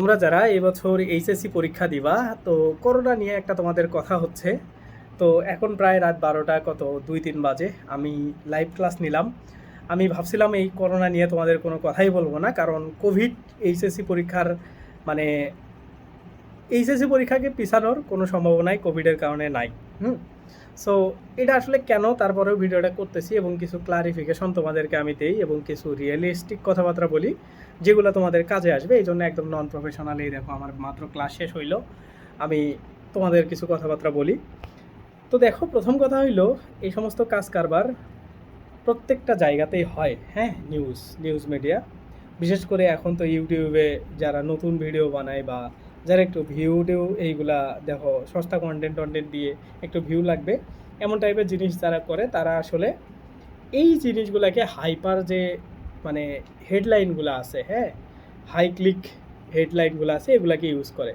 তোমরা যারা এবছর এইচএসসি পরীক্ষা দিবা, তো করোনা নিয়ে একটা তোমাদের কথা হচ্ছে। তো এখন প্রায় রাত বারোটা কত, দুই, তিন বাজে। আমি লাইভ ক্লাস নিলাম। আমি ভাবছিলাম এই করোনা নিয়ে তোমাদের কোনো কথাই বলব না, কারণ কোভিড এইচএসসি পরীক্ষার মানে এইচএসসি পরীক্ষাকে পিছানোর কোনো সম্ভাবনাই কোভিডের কারণে নাই। হুম? সো এটা আসলে কেন তারপরেও ভিডিওটা করতেছি এবং কিছু ক্লারিফিকেশন তোমাদেরকে আমি দেই এবং কিছু রিয়েলিস্টিক কথাবার্তা বলি, যেগুলো তোমাদের কাজে আসবে। এই জন্য একদম নন প্রফেশনাল এই দেখো, আমার মাত্র ক্লাস শেষ হইল। আমি তোমাদের কিছু কথাবার্তা বলি। তো দেখো, প্রথম কথা হইল, এই সমস্ত কাজ কারবার প্রত্যেকটা জায়গাতেই হয় হ্যাঁ? নিউজ নিউজ মিডিয়া বিশেষ করে এখন তো ইউটিউবে যারা নতুন ভিডিও বানায় বা যারা একটু ভিউ টিউ এইগুলা দেখো, সস্তা কন্টেন্ট টন্টেন্ট দিয়ে একটু ভিউ লাগবে। এমন টাইপের জিনিস যারা করে, তারা আসলে এই জিনিসগুলোকে হাইপার যে মানে হেডলাইনগুলো আছে হ্যাঁ? হাই ক্লিক হেডলাইনগুলো আছে, এগুলাকে ইউজ করে।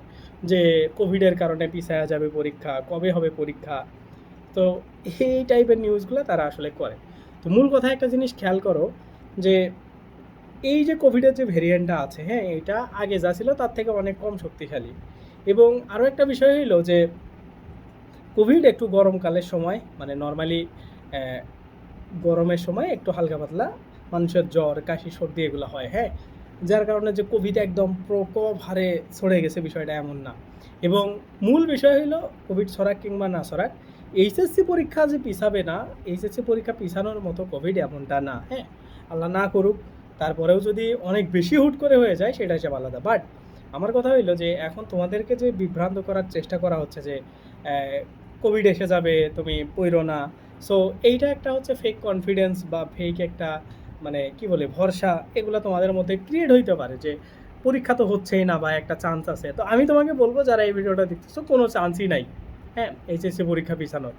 যে কোভিডের কারণে পিছায়া যাবে পরীক্ষা, কবে হবে পরীক্ষা? তো এই টাইপের নিউজগুলো তারা আসলে করে। তো মূল কথা একটা জিনিস খেয়াল করো, যে এই যে কোভিডের যে ভেরিয়েন্টটা আছে হ্যাঁ এটা আগে যা ছিল তার থেকে অনেক কম শক্তিশালী। এবং আরও একটা বিষয় হইল যে কোভিড একটু গরমকালের সময় মানে নর্মালি গরমের সময় একটু হালকা পাতলা, মানুষের জ্বর, কাশি, সর্দি এগুলো হয় হ্যাঁ? যার কারণে যে কোভিড একদম প্রকোপ হারে ছড়ে গেছে, বিষয়টা এমন না। এবং মূল বিষয় হলো কোভিড ছড়াক কিংবা না ছড়াক, এইচএসসি পরীক্ষা যে পিছাবে না, এইচএসসি পরীক্ষা পিছানোর মতো কোভিড এমনটা না হ্যাঁ? আল্লাহ না করুক তারপরেও যদি অনেক বেশি হুট করে হয়ে যায়, সেটা হিসাব আলাদা। বাট আমার কথা হইল যে, এখন তোমাদেরকে যে বিভ্রান্ত করার চেষ্টা করা হচ্ছে যে কোভিড এসে যাবে, তুমি পইরো না। সো এইটা একটা হচ্ছে ফেক কনফিডেন্স বা ফেক একটা মানে কি বলে, ভরসা, এগুলো তোমাদের মধ্যে ক্রিয়েট হইতে পারে যে, পরীক্ষা তো হচ্ছেই না বা একটা চান্স আছে। তো আমি তোমাকে বলব, যারা এই ভিডিওটা দেখতেছো, কোনো চান্সই নাই। হ্যাঁ এইচএসসি পরীক্ষা পিছানোর।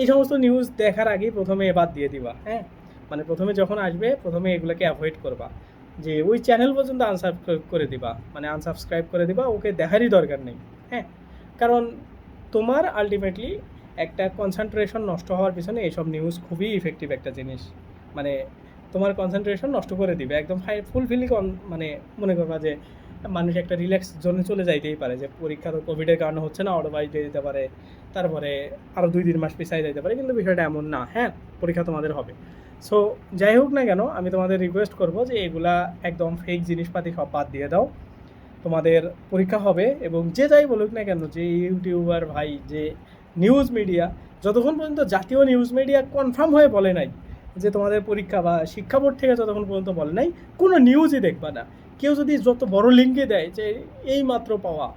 এই সমস্ত নিউজ দেখার আগেই প্রথমে বাদ দিয়ে দিবা। হ্যাঁ? মানে প্রথমে যখন আসবে, প্রথমে এগুলোকে অ্যাভয়েড করবা। যে ওই চ্যানেল পর্যন্ত আনসাবস্ক্রাইব করে দিবা মানে আনসাবস্ক্রাইব করে দিবা, ওকে দেখারই দরকার নেই হ্যাঁ? কারণ তোমার আলটিমেটলি একটা কনসেন্ট্রেশন নষ্ট হওয়ার পিছনে এইসব নিউজ খুবই ইফেক্টিভ একটা জিনিস। মানে তোমার কনসেন্ট্রেশন নষ্ট করে দিবে, একদম ফুলফিলি মানে মনে করবা যে মানুষ একটা রিল্যাক্স জোনে চলে যাইতেই পারে, যে পরীক্ষা তো কোভিডের কারণে হচ্ছে না অটোবাইজ দিয়ে দিতে পারে। তারপরে আরও দুই, তিন মাস পিছাই যেতে পারে, কিন্তু বিষয়টা এমন না হ্যাঁ? পরীক্ষা তোমাদের হবে। সো যাই হোক না কেন, আমি তোমাদের রিকোয়েস্ট করব যে এগুলা একদম ফেক জিনিসপাতি সব বাদ দিয়ে দাও। তোমাদের পরীক্ষা হবে এবং যে যাই বলুক না কেন, যে ইউটিউবার ভাই, যে নিউজ মিডিয়া যতক্ষণ পর্যন্ত জাতীয় নিউজ মিডিয়া কনফার্ম হয়ে বলে নাই যে তোমাদের পরীক্ষা বা শিক্ষা বোর্ড থেকে যতক্ষণ পর্যন্ত বলে নাই, কোনো নিউজই দেখবা না। কেউ যদি যত বড় লিঙ্কে দেয় যে এই মাত্র পাওয়া,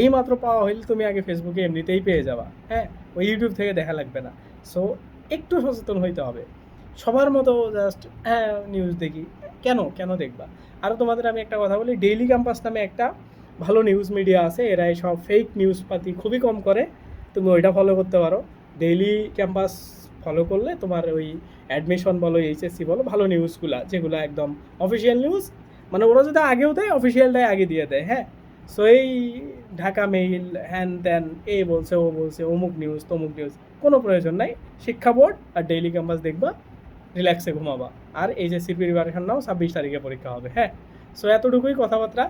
এই মাত্র পাওয়া হইলে তুমি আগে ফেসবুকে এমনিতেই পেয়ে যাবা। হ্যাঁ ওই ইউটিউব থেকে দেখা লাগবে না। সো একটু সচেতন হইতে হবে। সবার মতো জাস্ট হ্যাঁ নিউজ দেখি। কেন? কেন দেখবা? আরও তোমাদের আমি একটা কথা বলি ডেইলি ক্যাম্পাস নামে একটা ভালো নিউজ মিডিয়া আছে এরা সব ফেক নিউজ পাতি খুবই কম করে। তুমি ওইটা ফলো করতে পারো। ডেইলি ক্যাম্পাস ফলো করলে তোমার ওই অ্যাডমিশন বলো এইচএসসি বলো, ভালো নিউজগুলা যেগুলো একদম অফিসিয়াল নিউজ মানে ওরা যদি আগেও দেয় অফিসিয়ালটাই আগে দিয়ে দেয় হ্যাঁ? সো এই ঢাকা মেইল হ্যান ত্যান এ বলছে, ও বলছে, অমুক নিউজ তমুক নিউজ কোনো প্রয়োজন নাই। শিক্ষা বোর্ড আর ডেইলি ক্যাম্পাস দেখবা। রিল্যাক্সে ঘুমাবা। আর এই যে প্রিপারেশন নাও ছাব্বিশ তারিখে পরীক্ষা হবে হ্যাঁ? সো এতটুকুই কথাবার্তা।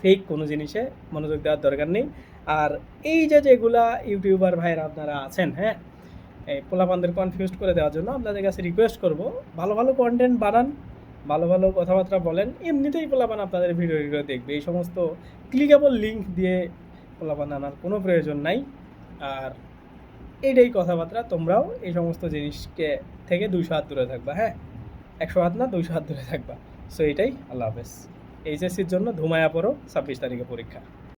ফেক কোনো জিনিসে মনোযোগ দেওয়ার দরকার নেই। আর এই যে যেগুলা ইউটিউবার ভাইয়েরা আপনারা আছেন হ্যাঁ? এই পোলাপানদের কনফিউজ করে দেওয়ার জন্য আপনাদের কাছে রিকোয়েস্ট করব, ভালো ভালো কন্টেন্ট বানান, ভালো ভালো কথাবার্তা বলেন, এমনিতেই পোলাপান আপনাদের ভিডিও ভিডিও দেখবে। এই সমস্ত ক্লিকেবল লিঙ্ক দিয়ে পোলাপান আনার কোনো প্রয়োজন নাই। আর এইটাই কথাবার্তা, তোমরাও এই সমস্ত জিনিসকে থেকে দুইশো হাত দূরে থাকবা হ্যাঁ? একশো হাত না দুইশো হাত দূরে থাকবা। সো এটাই, আল্লাহ হাফেজ। এইচএসসির জন্য ধুমায়া পড়ো, ছাব্বিশ তারিখে পরীক্ষা।